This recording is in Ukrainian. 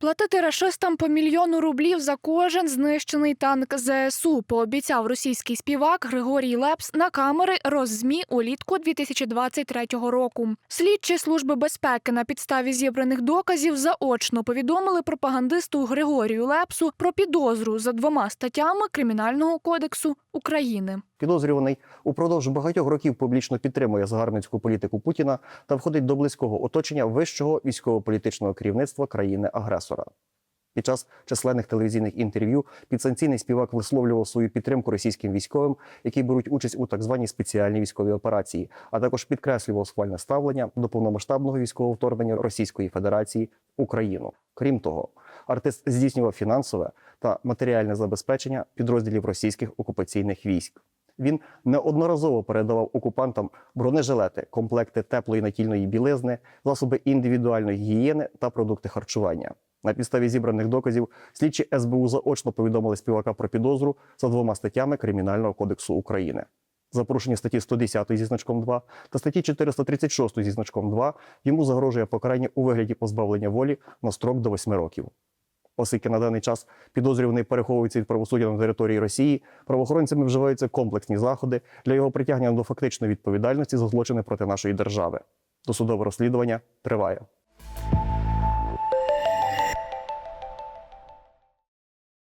Платити рашистам по мільйону рублів за кожен знищений танк ЗСУ пообіцяв російський співак Григорій Лепс на камери Роззмі улітку 2023 року. Слідчі служби безпеки на підставі зібраних доказів заочно повідомили пропагандисту Григорію Лепсу про підозру за двома статтями Кримінального кодексу України. Підозрюваний упродовж багатьох років публічно підтримує загарбницьку політику Путіна та входить до близького оточення вищого військово-політичного керівництва країни-агресора. Під час численних телевізійних інтерв'ю підсанкційний співак висловлював свою підтримку російським військовим, які беруть участь у так званій спеціальній військовій операції, а також підкреслював схвальне ставлення до повномасштабного військового вторгнення Російської Федерації в Україну. Крім того, артист здійснював фінансове та матеріальне забезпечення підрозділів російських окупаційних військ. Він неодноразово передавав окупантам бронежилети, комплекти теплої натільної білизни, засоби індивідуальної гігієни та продукти харчування. На підставі зібраних доказів слідчі СБУ заочно повідомили співака про підозру за двома статтями Кримінального кодексу України. За порушення статті 110 зі значком 2 та статті 436 зі значком 2 йому загрожує покарання у вигляді позбавлення волі на строк до 8 років. Оскільки на даний час підозрюваний переховується від правосуддя на території Росії, правоохоронцями вживаються комплексні заходи для його притягнення до фактичної відповідальності за злочини проти нашої держави. Досудове розслідування триває.